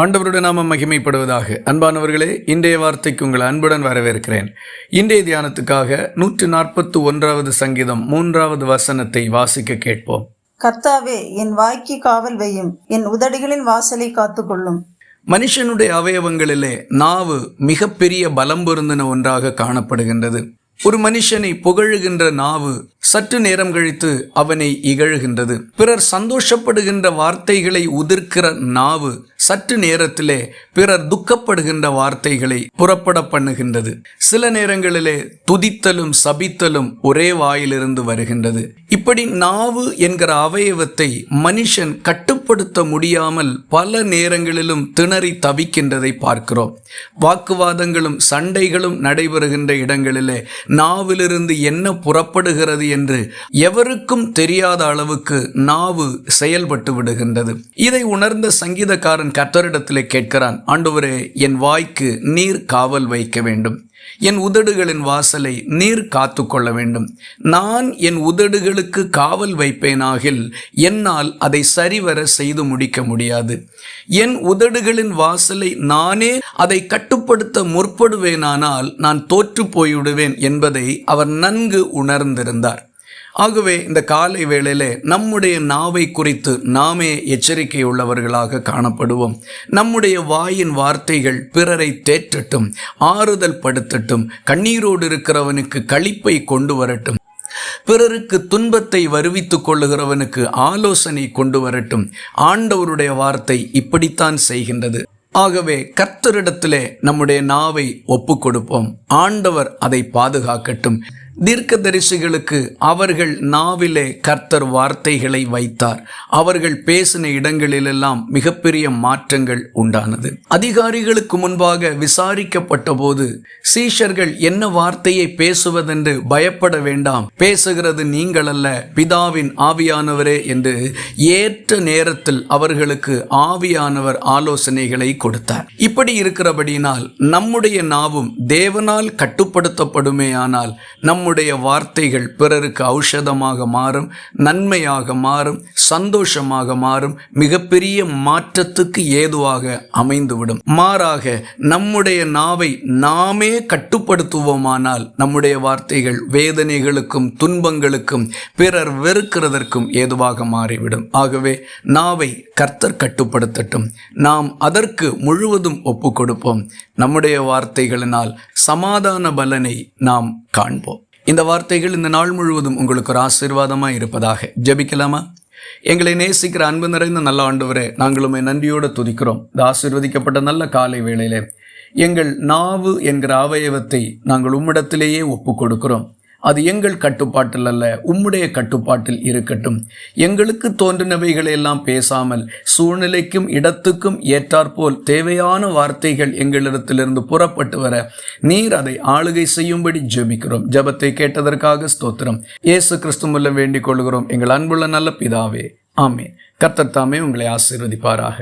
ஆண்டவருடைய நாமம் மகிமைப்படுவதாக. அன்பானவர்களே இன்றைய வார்த்தைக்கு உங்கள் அன்புடன் வரவேற்கிறேன். இன்றைய தியானத்துக்காக நூற்றி நாற்பத்தி ஒன்றாவது சங்கீதம் மூன்றாவது வசனத்தை வாசிக்க கேட்போம். கர்த்தாவே என் வாய்க்கு காவல் வையும் என் உதடுகளின் வாசலை காத்துக்கொள்ளும். மனுஷனுடைய அவயவங்களிலே நாவு மிகப்பெரிய பலம் பொருந்தின ஒன்றாக காணப்படுகின்றது. ஒரு மனுஷனை புகழுகின்ற நாவு சற்று நேரம் கழித்து அவனை இகழுகின்றது. பிறர் சந்தோஷப்படுகின்ற வார்த்தைகளை உதிர்க்கிற நாவு சற்று நேரத்திலே பிறர் துக்கப்படுகின்ற வார்த்தைகளை புறப்பட பண்ணுகின்றது. சில நேரங்களிலே துதித்தலும் சபித்தலும் ஒரே வாயிலிருந்து வருகின்றது. இப்படி நாவு என்கிற அவயவத்தை மனுஷன் கட்டுப்படுத்த முடியாமல் பல நேரங்களிலும் திணறி தவிக்கின்றதை பார்க்கிறோம். வாக்குவாதங்களும் சண்டைகளும் நடைபெறுகின்ற இடங்களிலே நாவிலிருந்து என்ன புறப்படுகிறது என்று எவருக்கும் தெரியாத அளவுக்கு நாவு செயல்பட்டு விடுகின்றது. இதை உணர்ந்த சங்கீதக்காரன் கத்தரிடத்திலே கேட்கிறான் ஆண்டவரே என் வாய்க்கு நீர் காவல் வைக்க வேண்டும். என் உதடுகளின் வாசலை நீர் காத்து கொள்ள வேண்டும். நான் என் உதடுகளுக்கு காவல் வைப்பேனாகில் என்னால் அதை சரிவர செய்து முடிக்க முடியாது. என் உதடுகளின் வாசலை நானே அதை கட்டுப்படுத்த முற்படுவேனானால் நான் தோற்று போய்விடுவேன் என்பதை அவர் நன்கு உணர்ந்திருந்தார். ஆகவே இந்த காலை வேளையிலே நம்முடைய நாவை குறித்து நாமே எச்சரிக்கை உள்ளவர்களாக காணப்படுவோம். நம்முடைய வாயின் வார்த்தைகள் பிறரை தேற்றட்டும் ஆறுதல் படுத்தட்டும் கண்ணீரோடு இருக்கிறவனுக்கு களிப்பை கொண்டு வரட்டும். பிறருக்கு துன்பத்தை வருவித்துக் கொள்ளுகிறவனுக்கு ஆலோசனை கொண்டு வரட்டும். ஆண்டவருடைய வார்த்தை இப்படித்தான் செய்கின்றது. ஆகவே கர்த்தரிடத்திலே நம்முடைய நாவை ஒப்பு கொடுப்போம். ஆண்டவர் அதை பாதுகாக்கட்டும். தீர்க்கதரிசிகளுக்கு அவர்கள் நாவிலே கர்த்தர் வார்த்தைகளை வைத்தார். அவர்கள் பேசின இடங்களிலெல்லாம் மிகப்பெரிய மாற்றங்கள் உண்டானது. அதிகாரிகளுக்கு முன்பாக விசாரிக்கப்பட்ட போது சீஷர்கள் என்ன வார்த்தையை பேசுவதென்று பயப்பட வேண்டாம். பேசுகிறது நீங்கள் அல்ல பிதாவின் ஆவியானவரே என்று ஏற்ற நேரத்தில் அவர்களுக்கு ஆவியானவர் ஆலோசனைகளை கொடுத்தார். இப்படி இருக்கிறபடியினால் நம்முடைய நாவும் தேவனால் கட்டுப்படுத்தப்படுமே ஆனால் நம்முடைய நம்முடைய வார்த்தைகள் பிறருக்கு ஔஷதமாக மாறும் நன்மையாக மாறும் சந்தோஷமாக மாறும் மிகப்பெரிய மாற்றத்துக்கு ஏதுவாக அமைந்துவிடும். மாறாக நம்முடைய நாவை நாமே கட்டுப்படுத்துவோமானால் நம்முடைய வார்த்தைகள் வேதனைகளுக்கும் துன்பங்களுக்கும் பிறர் வெறுக்கிறதற்கும் ஏதுவாக மாறிவிடும். ஆகவே நாவை கர்த்தர் கட்டுப்படுத்தட்டும். நாம் அதற்கு முழுவதும் ஒப்பு கொடுப்போம் நம்முடைய வார்த்தைகளினால் சமாதான பலனை நாம் காண்போம். இந்த வார்த்தைகள் இந்த நாள் முழுவதும் உங்களுக்கு ஒரு ஆசீர்வாதமாக இருப்பதாக. ஜபிக்கலாமா? எங்களை நேசிக்கிற அன்பு நிறைந்த நல்ல ஆண்டவரே நாங்களுமே நன்றியோடு துதிக்கிறோம். இந்த ஆசீர்வதிக்கப்பட்ட நல்ல காலை வேளையிலே எங்கள் நாவு என்கிற அவயவத்தை நாங்கள் உம்மிடத்திலேயே ஒப்பு கொடுக்கிறோம் அது எங்கள் கட்டுப்பாட்டில் அல்ல உம்முடைய கட்டுப்பாட்டில் இருக்கட்டும். எங்களுக்கு தோன்றினவைகளை எல்லாம் பேசாமல் சூழ்நிலைக்கும் இடத்துக்கும் ஏற்றாற்போல் தேவையான வார்த்தைகள் எங்களிடத்திலிருந்து புறப்பட்டு வர நீர் அதை ஆளுகை செய்யும்படி ஜெபிக்கிறோம். ஜபத்தை கேட்டதற்காக ஸ்தோத்திரம். இயேசு கிறிஸ்து வேண்டிக் கொள்கிறோம். எங்கள் அன்புள்ள நல்ல பிதாவே ஆமே கத்தத்தாமே உங்களை ஆசீர்வதிப்பாராக.